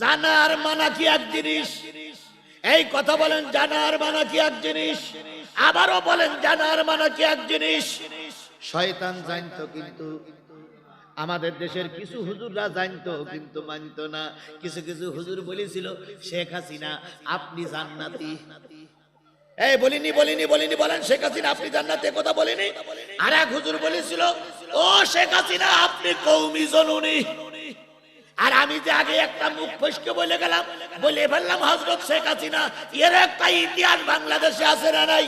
জানার মানা কি এক জিনিস? এই কথা বলেন জানার মানা কি এক জিনিস? আবারও বলেন জানার মানা কি এক জিনিস? শয়তান জানতো কিন্তু আমাদের দেশের কিছু হুজুররা জানতো কিন্তু মানতো না। কিছু কিছু হুজুর বলেছিল শেখ হাসিনা আপনি জান্নাতি। এই বলিনি বলিনি বলিনি বলেন শেখ হাসিনা আপনি জান্নাতে? কথা বলিনি? আর এক হুজুর বলেছিল ও শেখ হাসিনা আপনি কৌমি জনুনি। আর আমি যে আগে একটা মুখ ফসকে বলে গেলাম বলে ফেললাম হজরত শেখ হাসিনা এর একটা ইতিহাস বাংলাদেশে আছে না নাই?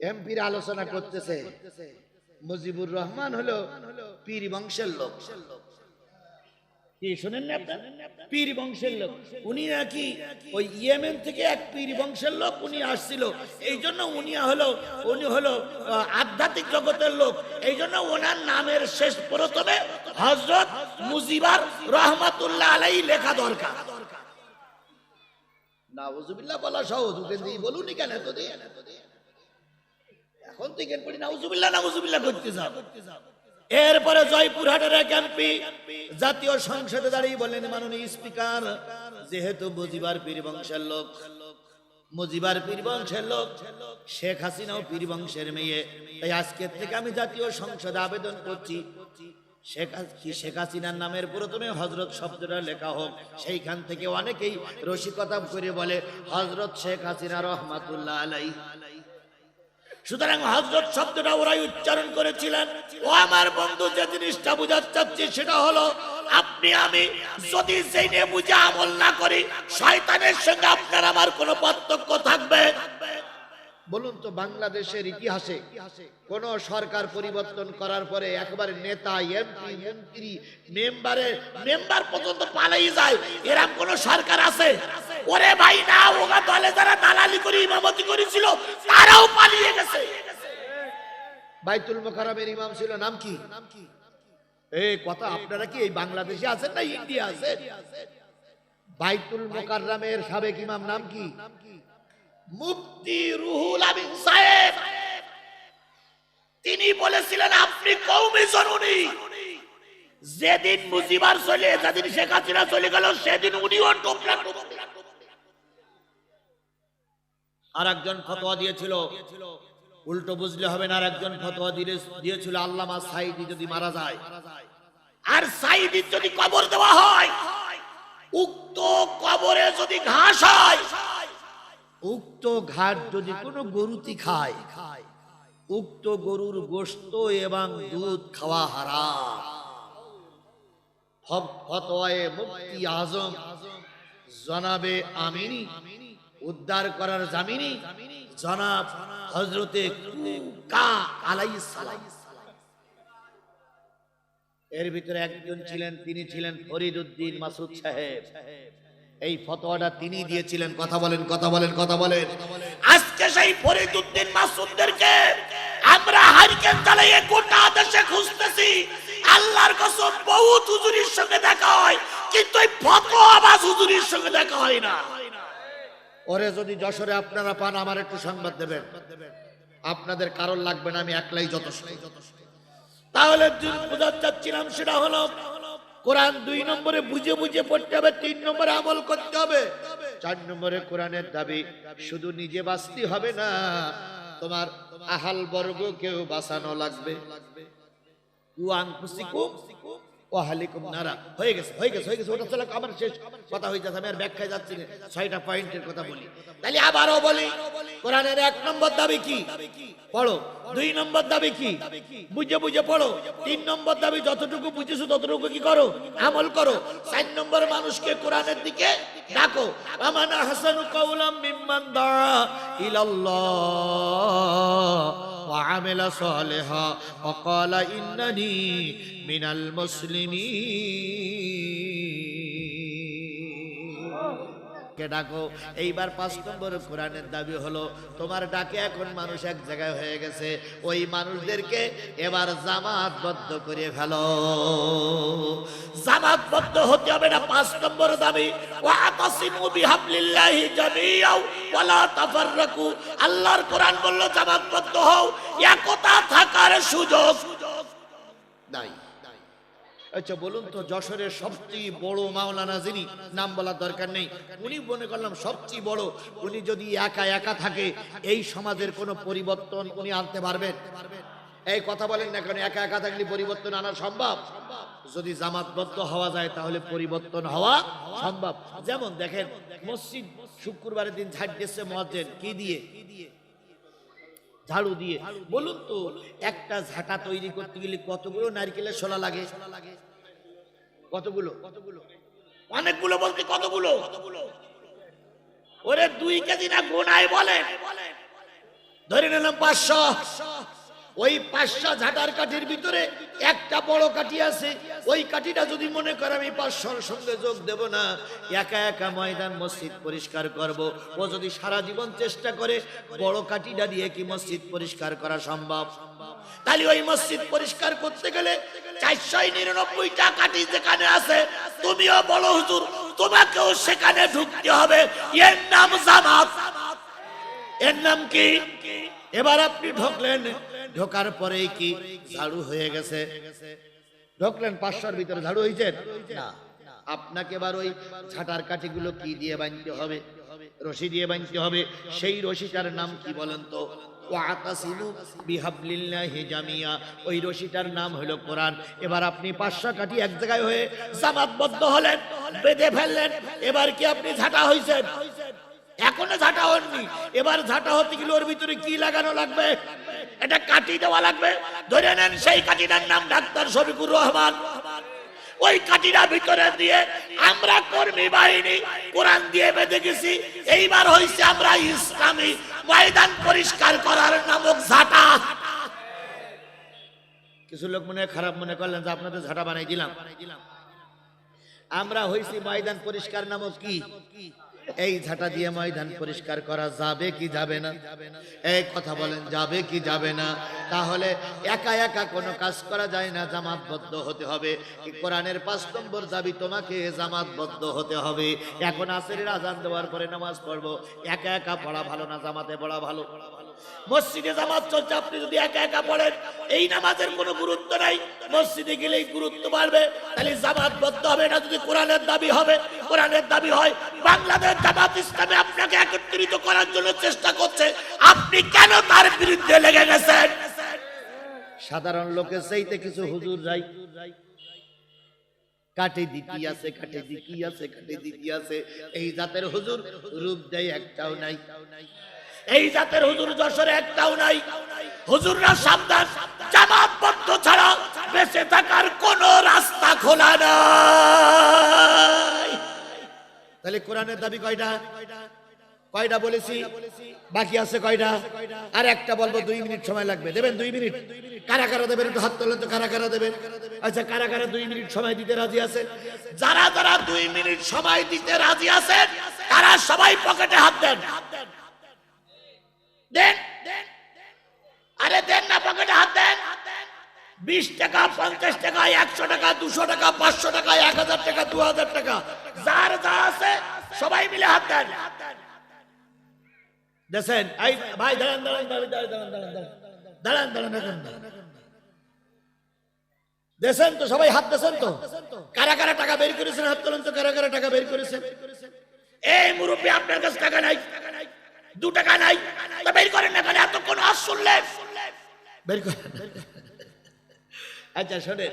এমপির আলোচনা করতেছে। মুজিবুর রহমান হলো পীর বংশের লোক। কি শোনেন না আপনার? পীর বংশের লোক। উনি নাকি ওই ইয়েমেন থেকে এক পীর বংশের লোক উনি আসছিল। এই জন্য উনি হলো উনি হলো আধ্যাত্মিক জগতের লোক। এই জন্য ওনার নামের শেষ প্রথমে হজরত মুজিবার রহমাতুল্লাহ আলাই লেখা দরকার। সংসদে স্পিকার, যেহেতু মুজিবার পীর বংশের লোক, মুজিবার পীর বংশের লোক, শেখ হাসিনাও পীর বংশের মেয়ে, তাই আজকের থেকে আমি জাতীয় সংসদে আবেদন করছি। শেখ হাসিনার নামের প্রথমে হজরত শব্দটা লেখা হোক। সেইখান থেকে অনেকেই রসিকতা করে বলে হজরত শেখ হাসিনা রহমাতুল্লাহ আলাই সুতরাং হজরত শব্দটা ওরাই উচ্চারণ করেছিলেন। ও আমার বন্ধু, যে জিনিসটা বুঝাতে চাচ্ছি সেটা হলো, আপনি, আমি যদি সেই নিয়ে বুঝে আমল না করি, শয়তানের সঙ্গে আপনার আমার কোনো পার্থক্য থাকবে? বলুন তো বাংলাদেশের ইতিহাসে কোন সরকার পরিবর্তন করার পরে একবারে নেতা, এমপি, মন্ত্রী, মেম্বারে, মেম্বার পর্যন্ত পালাই যায়। এরকম কোন সরকার আছে? ওরে ভাই, না, ওগা দলে যারা দালালি করে, ইমামতি করেছিল, তারাও পালিয়ে গেছে। বাইতুল মোকাররমের ইমাম ছিল, নাম কি? এই কথা আপনারা কি এই বাংলাদেশে আছেন না ইন্ডিয়া আছেন? বাইতুল মোকাররমের সাবেক ইমাম নাম কি নাম কি? মুফতি রুহুল আমিন সাহেব তিনি বলেছিলেন, আপনি কৌমি জননী। যেদিন মুজিবার চলে, যেদিন শেখ হাসিনা চলে গেল, সেদিন উনিও টোপলা আর একজন ফতোয়া দিয়েছিল। উল্টো বুঝলে হবে না আর একজন ফতোয়া দিয়ে- দিয়েছিল, আল্লামা সাইদি যদি মারা যায়। আর সাইদির যদি কবর দেওয়া হয়, উক্ত কবরে যদি ঘাস হয় উক্ত ঘাট যদি কোনো গরুতি খায়, উক্ত গরুর গোস্ত এবং দুধ খাওয়া হারাম। ফতোয়ায়ে মুফতি আজম জনাবে আমিনী উদ্ধার করার জামিনী জনাব হজরতে এর ভিতরে একজন ছিলেন, তিনি ছিলেন ফরিদ উদ্দিন মাসুদ সাহেব। এই ফতোয়াটা তিনি দিয়েছিলেন। কথা বলেন কথা বলেন কথা বলেন। আজকে সেই ফরিদ উদ্দিন মাসুদদেরকে আমরা হারিকেন চালিয়ে গোটা দেশে খুঁজতেছি। আল্লাহর কসম বহুত হুজুরির সঙ্গে দেখা হয় কিন্তু এই ফতোয়াবাজ হুজুরির সঙ্গে দেখা হয় না। ওরে যদি যশোরে আপনারা পান আমার একটু সংবাদ দেবেন। আপনাদের কারণ লাগবে না আমি একলাই যথেষ্ট। তাহলে যে বোঝাতে চাচ্ছিলাম সেটা হলো কোরআন দুই নম্বরে বুঝে বুঝে পড়তে হবে, তিন নম্বরে আমল করতে হবে। চার নম্বরে কোরআনের দাবি, শুধু নিজে বাঁচতে হবে না, তোমার আহাল বর্গ কেউ বাঁচানো লাগবে। গেছে, হয়ে গেছে আমার যাচ্ছে কথা বলি। এক নম্বর দাবি কি? পড়ো। দুই নম্বর দাবি কি? বুঝে বুঝে পড়ো। তিন নম্বর দাবি, যতটুকু ততটুকু কি করো? আমল করো। চার নম্বর মানুষকে কোরআনের দিকে ডাকো। আমানা হাসানু وعمل صالحا وقال إنني من المسلمين কে ডাকো? এইবার পাঁচ নম্বর কোরআনের দাবি হলো, তোমার ডাকে এখন মানুষ এক জায়গায় হয়ে গেছে, ওই মানুষদেরকে এবার জামাতবদ্ধ করে ফেলো। জামাতবদ্ধ হতে হবে না পাঁচ নম্বর দাবি। ওয়াতাসিমু বিহাবলিল্লাহি জামিআও ওয়ালা তাফাররাকু। আল্লাহর কোরআন বলল জামাতবদ্ধ হও। একতা থাকার সুযোগ নাই। আচ্ছা বলুন তো, যশোরের সবচেয়ে বড় মাওলানা যিনি, নাম বলার দরকার নেই। উনি মনে করলাম সবচেয়ে বড়, উনি যদি একা একা থাকে, এই সমাজের কোনো পরিবর্তন উনি আনতে পারবেন? এই কথা বলেন না কেন, একা একা থাকলে পরিবর্তন আনা সম্ভব? যদি জামাতবদ্ধ হওয়া যায়, তাহলে পরিবর্তন হওয়া সম্ভব। যেমন দেখেন, মসজিদ শুক্রবারের দিন ঝাড় দিচ্ছে মসজিদ, কি দিয়ে? ঝাড়ু দিয়ে। বলুন তো, একটা ঝাঁটা তৈরি করতে গেলে কতগুলো নারকেলের শোলা লাগে? কতগুলো? কতগুলো অনেকগুলো বলতে কতগুলো? ওরে দুই কেজি না গোনায় বলে ধরে নিলাম পাঁচশো। ওই পাঁচশো ঝাঁটার কাঠির ভিতরে একটা বড় কাঠি আছে। ওই কাঠিটা যদি মনে করে আমি পাঁচশোর সঙ্গে যোগ দেব না, একা একা ময়দান মসজিদ পরিষ্কার করব। ও যদি সারা জীবন চেষ্টা করে, বড় কাঠিটা দিয়ে কি মসজিদ পরিষ্কার করা সম্ভব? তাহলে ওই মসজিদ পরিষ্কার করতে গেলে চারশো নিরানব্বইটা কাঠি যেখানে আছে, তুমিও বলো হুজুর, তোমাকেও সেখানে ঢুকতে হবে। এর নাম জামাত। এর নাম কি? এবার আপনি ঢোকলেন। ঢোকার পরেই কি ঝাড়ু হয়ে গেছে? ঢোকলেন পাঁচশোর ভিতরে ঝাড়ু হয়েছে? না। আপনাকে এবার ওই ছাটার কাঠিগুলো কি দিয়ে বাঁধতে হবে? রশি দিয়ে বাঁধতে হবে। সেই রশিটার নাম কি বলেন তো? ওই রশিটার নাম হলো এবার আপনি পাঁচশো কাঠি এক জায়গায় হয়ে জামাতবদ্ধ হলেন, বেঁধে ফেললেন। এবার কি আপনি ঝাঁটা হয়েছেন? এখনও ঝাঁটা হননি। এবার ঝাঁটা হতে গেলে ওর ভিতরে কি লাগানো লাগবে? এটা কাটি দেওয়া লাগবে। ধরে নেন সেই কাটিটার নাম ডাক্তার শফিকুর রহমান। ওই কাটিটা ভিতরে দিয়ে আমরা কর্মী বাহিনী কোরআন দিয়ে বেঁধে গেছি। এইবার হয়েছে আমরা ইসলামী ময়দান পরিষ্কার করার নামক ঝাঁটা। কিছু লোক মনে খারাপ মনে করলেন যে আপনাদের ঝাঁটা বানাই দিলাম। আমরা হয়েছি ময়দান পরিষ্কার নামক কি? এই ঝাঁটা দিয়ে ময়দান পরিষ্কার করা যাবে কি যাবে না? এই কথা বলেন, যাবে কি যাবে না? তাহলে একা একা কোনো কাজ করা যায় না, জামাতবদ্ধ হতে হবে। কোরআনের পাঁচ নম্বর দাবি তোমাকে জামাতবদ্ধ হতে হবে। এখন আসের আজান দেওয়ার পরে নামাজ পড়ব। একা একা পড়া ভালো না, জামাতে পড়া ভালো। মসজিদে জামাত চলছে, আপনি যদি একা একা পড়েন, এই নামাজের কোনো গুরুত্ব নাই। মসজিদে গেলেই গুরুত্ব বাড়বে। তাহলে জামাত বদ্ধ হবে এটা যদি কোরআনের দাবি হবে? কোরআনের দাবি হয়, বাংলাদেশ জামাত ইসলামে আপনাকে একত্রিত করার জন্য চেষ্টা করছে। আপনি কেন তার বিরুদ্ধে লেগে গেছেন? সাধারণ লোকের সেইতে কিছু হুজুর যাই। কাটে দিকি আছে কাটে দিকি আছে কাটে দিকি আছে। এই জাতের হুজুর রূপ দেয় একটাও নাই। এই জাতের হুজুর যশোরে একটাও নাই। হুজুররা সাবধান জামাতবদ্ধ ছাড়া বেঁচে থাকার কোন রাস্তা খোলা নাই। তাহলে কোরআনের দাবি কয়টা? কয়টা বলেছি? বাকি আছে কয়টা? আর একটা বলব দুই মিনিট সময় লাগবে। দেবেন দুই মিনিট? কারা কারা দেবেন? একটু হাত তোলেন তো কারা কারা দেবেন? আচ্ছা কারা কারা দুই মিনিট সময় দিতে রাজি আছেন? যারা যারা দুই মিনিট সময় দিতে রাজি আছেন তারা সবাই পকেটে হাত দেন। দেন আরে দেন না পকেটে হাত দেন বিশ টাকা পঞ্চাশ টাকা একশো টাকা দুশো টাকা পাঁচশো টাকা এক হাজার টাকা দু হাজার টাকা যার যা আছে সবাই মিলে হাত দেন দেখেন এই ভাই দাঁড়ান দাঁড়ান দাঁড়ান দাঁড়ান দাঁড়ান দাঁড়ান দাঁড়ান দাঁড়ান তো সবাই হাত দেখেন তো কারা কারা টাকা বের করেছেন হাত তোলেন তো কারা কারা টাকা বের করেছেন এই মুরব্বী আপনার কাছে টাকা নাই দু টাকা নাই। বের করেন না কেন এতক্ষণ আজ বের করেন। আচ্ছা শোনেন।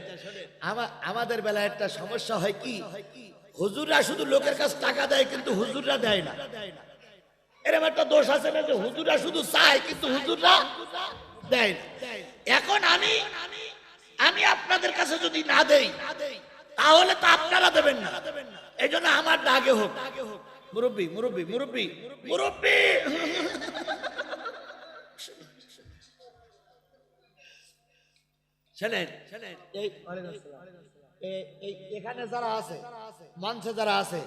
আমাদের বেলায় একটা সমস্যা হয় কি? হুজুররা শুধু লোকের কাছে টাকা দেয়, কিন্তু হুজুররা দেয় না। এরকম একটা দোষ আছে না যে হুজুররা শুধু চায়, কিন্তু হুজুররা দেয় না। এখন আমি আমি আপনাদের কাছে যদি না দেই, তাহলে তো আপনারা দেবেন না। এই জন্য আমার আগে হোক। মুরব্বী মুরব্বী মুরব্বী মুরব্বী। এখানে যারা আছে, মঞ্চে যারা আছে,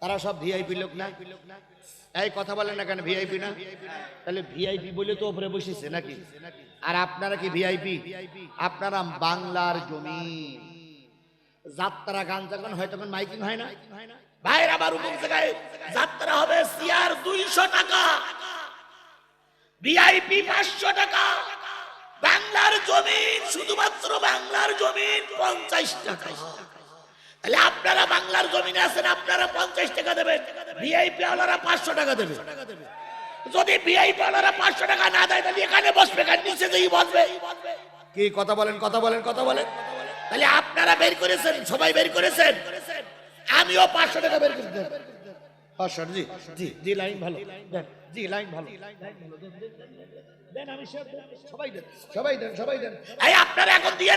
তারা সব ভিআইপি লোক না? এই কথা বলেন না কেন ভিআইপি না? তাহলে ভিআইপি বলে তো উপরে বসেছে নাকি? আর আপনারা কি ভিআইপি আপনারা বাংলার জমি। যাত্রা গান যখন হয়, তখন মাইকিং হয় না? ভাইয়ের আবার অমুক জায়গায় যাত্রা হবে সিয়ার দুইশো টাকা। ভিআইপি পাঁচশো টাকা। বাংলার জমিন শুধুমাত্র বাংলার জমিন পঞ্চাশ টাকা। তাহলে আপনারা বাংলার জমিনে আছেন আপনারা পঞ্চাশ টাকা দেবেন। ভিআইপি ওয়ালারা পাঁচশো টাকা দেবে। যদি ভিআইপি ওয়ালারা পাঁচশো টাকা না দেয় তাহলে এখানে বসবে কার নিচে যেই বসবে। কি কথা বলেন কথা বলেন কথা বলেন। তাহলে আপনারা বের করেছেন সবাই বের করেছেন? আমিও পাঁচশো টাকা বের করে পাঁচশো জি জি জি, লাইন ভালো। দেন, জি, লাইন ভালো। এখন দিয়ে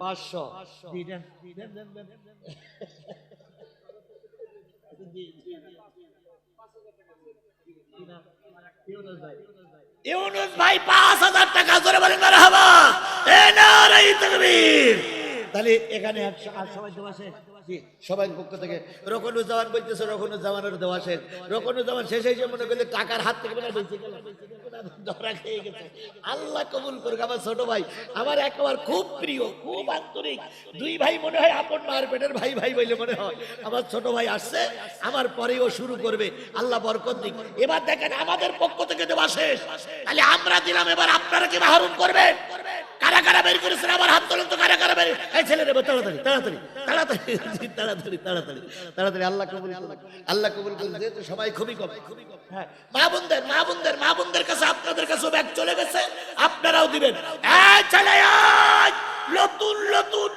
পাঁচশো ইউনুস ভাই, পাঁচ হাজার টাকা ধরে বলেন, মারহাবা। এ নারাই তাকবীর। তাহলে এখানে সবাই পক্ষ থেকে। রকনুজ্জামান বলতেছে, রকনুজ্জামানের দেওয়া শেষ রকনুজ্জামান শেষ হয়েছে, মনে করলে টাকার হাত থেকে ধরা খেয়ে গেছে। আল্লাহ কবুল করুক, আমার ছোট ভাই। আমার একবার খুব প্রিয়, খুব আন্তরিক। দুই ভাই মনে হয় আপন মার পেটের ভাই ভাই বলে মনে হয়। আমার ছোট ভাই আসছে, আমার পরেও শুরু করবে। আল্লাহ বরকত দিক। এবার দেখেন আমাদের পক্ষ থেকে দেওয়া শেষ। তাহলে আমরা দিলাম, এবার আপনারা কি মাহরুম করবেন? কারা কারা বের করেছেন? আবার হাত তোলেন তো কারা কারা বের এই ছেলে রে তাড়াতাড়ি তাড়াতাড়ি তাড়াতাড়ি তাড়াতাড়ি তাড়াতাড়ি তাড়াতাড়ি আল্লাহ কবুল আল্লাহ কবুল করুন যেহেতু সবাই খুবই কম। হ্যাঁ মা বোনদের মা বোনদের মা বোনদের কাছে, আপনাদের ব্যাগ চলে গেছে, আপনারাও দিবেন। এই ছেলে! নতুন নতুন।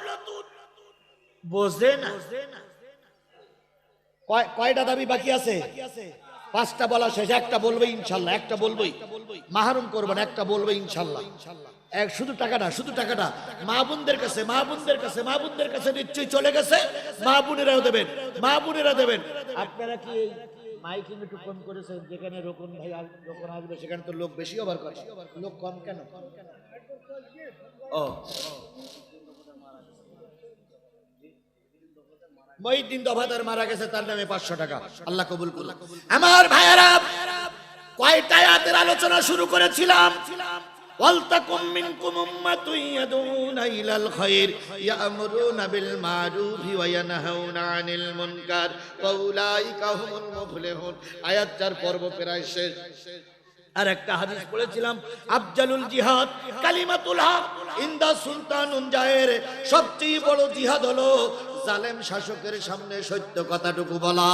বোঝে না। কয়- কয়টা দাবি বাকি আছে? পাঁচটা বলা শেষ একটা বলবে ইনশাল্লাহ একটা বলবোই। মাহরুম করবেন একটা বলবে ইনশাল্লাহ। এক শুধু টাকাটা শুধু টাকাটা। মা বোনদের কাছে মা বোনদের কাছে মা বোনদের কাছে নিশ্চয়ই চলে গেছে। মা বোনেরাও দেবেন মা বোনেরা দেবেন। আপনারা কি মাইকিং একটু কম করেছেন? যেখানে রোকন ভাই রোকন আসবে সেখানে তো লোক বেশি ওভার করে লোক কম কেন? ও। মহিদ্দিন দফাদার মারা গেছে তার নামে পাঁচশো টাকা। আল্লাহ কবুল করুন। আমার ভাইয়ারা কয়টা আয়াতের আলোচনা শুরু করেছিলাম। ওয়ালতাকুম মিনকুম উম্মাতুন ইয়াদুনা ইলাল খায়র ইয়ামুরুনা বিল মারুফি ওয়া ইয়ানহাউনা আনিল মুনকার ওয়া উলাইকা হুমুল মুফলিহুন। আয়াত চার পর্ব প্রায় শেষ। আর একটা হাদিস পড়েছিলাম আফজালুল জিহাদ কালিমাতুল হক। ইন্দা সুলতানুন জায়ের সবচেয়ে বড় জিহাদ হলো জালেম শাসকের সামনে সত্য কথাটুকু বলা।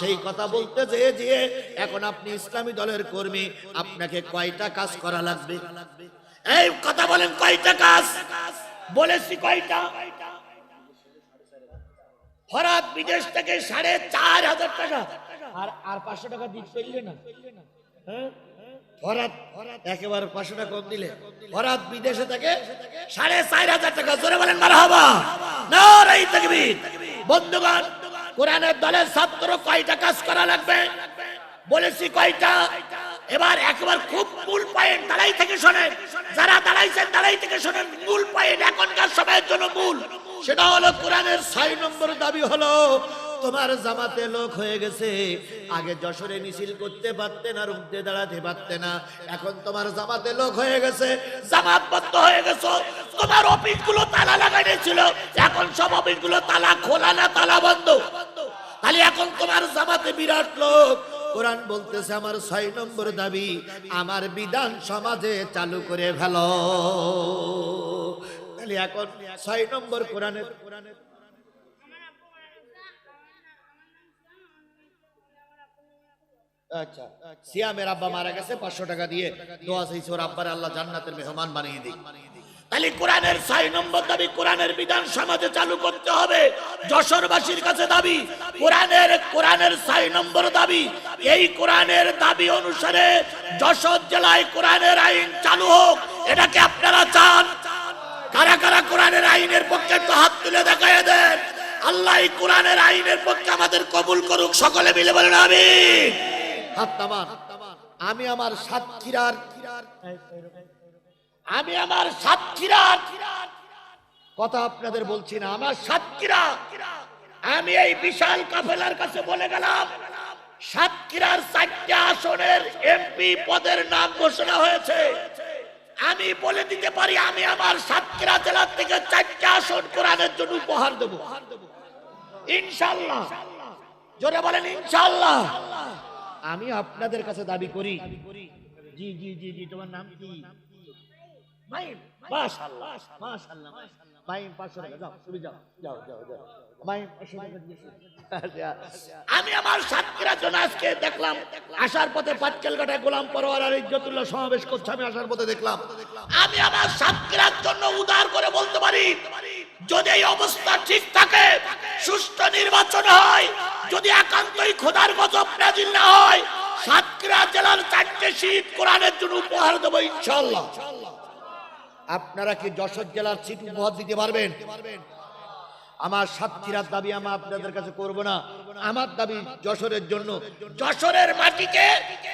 সেই কথা বলতে যেয়ে যেয়ে এখন আপনি ইসলামী দলের কর্মী, আপনাকে কয়টা কাজ করা লাগবে? এই কথা বলেন, কয়টা কাজ? বলেছি কয়টা? ফরাত বিদেশ থেকে সাড়ে চার হাজার টাকা। আর আর পাঁচশো টাকা দিতে পারলে না? হ্যাঁ? ফরাত একেবারে পাঁচশো কম দিলে। ফরাত বিদেশে থেকে, সাড়ে চার হাজার টাকা। জোরে বলেন মার হবা বন্ধুগণ, কোরআনের দলের ছাত্র কয়টা কাজ করা লাগবে? বলেছি কয়টা? এবার একবার খুব মূল পয়েন্ট দাঁড়াই থেকে শোনেন। যারা দাঁড়াইছেন, দাঁড়াই থেকে শোনেন। মূল পয়েন্ট এখনকার সময়ের জন্য মূল। সেটা হলো কোরআনের ছয় নম্বর দাবি হলো তোমার জামাতে লোক হয়ে গেছে। আগে যশোরে মিছিল করতে পারতে না রুখতে দাঁড়াতে পারতে না। এখন তোমার জামাতে লোক হয়ে গেছে। জামাত বন্ধ হয়ে গেছে। তোমার অফিসগুলো তালা লাগানো ছিল। এখন সব অফিসগুলো তালা খোলা না, তালা বন্ধ। তাহলে এখন তোমার জামাতে বিরাট লোক। কোরআন বলতেছে, আমার ছয় নম্বর দাবি, আমার বিধান সমাজে চালু করে ফেলো। তাহলে এখন ছয় নম্বর কোরআনের কোরআনের আচ্ছা সিয়ামের আব্বা মারা গেছে, পাঁচশো টাকা দিয়ে দোয়া চাইছে ওর আব্বার, আল্লাহ জান্নাতের মেহমান বানিয়ে দিই তাহলে কোরআনের ছয় নম্বর দাবি, কোরআনের বিধান সমাজে চালু করতে হবে। যশোরবাসীর কাছে দাবি, কোরআনের কোরআনের ছয় নম্বর দাবি, এই কোরআনের দাবি অনুসারে যশোর জেলায় কোরআনের আইন চালু হোক, এটাকে আপনারা চান। কারা কারা কোরআনের আইনের পক্ষে একটু হাত তুলে দেখায় দেন। আল্লাহ কোরআনের আইনের পক্ষে আমাদের কবুল করুক, সকলে মিলে বলেন আমি আমি আমার সাতক্ষীরার আমি আমার সাতক্ষীরার কথা আপনাদের বলছি না, আমার সাতক্ষীরা। আমি এই বিশাল কাফেলার কাছে বলে গেলাম, সাতক্ষীরার চারটে আসনের এমপি পদের নাম ঘোষণা হয়েছে। আমি বলে দিতে পারি, আমি আমার সাতক্ষীরা জেলার থেকে চারটে আসন কোরআনের জন্য উপহার দেব। ইনশাল্লাহ। জোরে বলেন ইনশাল্লাহ। আমি আপনাদের কাছে দাবি করি। জি জি জি জি তোমার নাম কি? মাইম মাশাআল্লাহ মাশাআল্লাহ মাইম 500 টাকা যাও তুমি যাও যাও যাও যাও। মাইম 500 টাকা দিয়েছ আমি আমার সাতক্ষীরার জন্য আজকে দেখলাম আসার পথে পাটকেলঘাটায় গোলাম পরোয়ার আর ইজ্জতুল্লাহ সমাবেশ করছে আমি আসার পথে দেখলাম। আমি আমার সাতক্ষীরার জন্য উদার করে বলতে পারি যদি এই অবস্থা ঠিক থাকে, সুষ্ঠু নির্বাচন হয়। যদি একান্তই খোদার গজব নাজিল না হয়, সাতক্ষীরা জেলার চারটে সিট কোরআনের জন্য উপহার দেবো ইনশাল্লাহ আপনারা কি যশোর জেলার সিট উপহার দিতে পারবেন? আমার সাতক্ষীরার দাবি আমি আপনাদের কাছে করব না। আমার দাবি যশোরের জন্য। যশোরের মাটিকে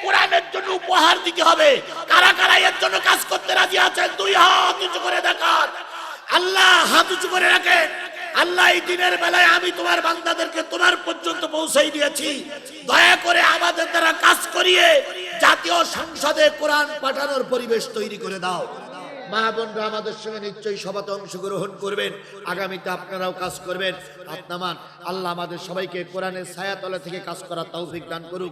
কোরআনের জন্য উপহার দিতে হবে। কারা কারা এর জন্য কাজ করতে রাজি আছেন, দুই হাত উঁচু করে দেখান। আল্লাহ হাত উঁচু করে রাখে। আল্লাহ এই দিনের বেলায় আমি তোমার বান্দাদেরকে তোমার পর্যন্ত পৌঁছাই দিয়েছি। দয়া করে আমাদের দ্বারা কাজ করিয়ে জাতীয় সংসদে কোরআন পাঠানোর পরিবেশ তৈরি করে দাও। মা আমাদের সঙ্গে নিশ্চয়ই সভাতে অংশগ্রহণ করবেন। আগামীতে আপনারাও কাজ করবেন। আপনামান আল্লাহ আমাদের সবাইকে কোরআনের ছায়াতলা থেকে কাজ করার তৌফিক দান করুক।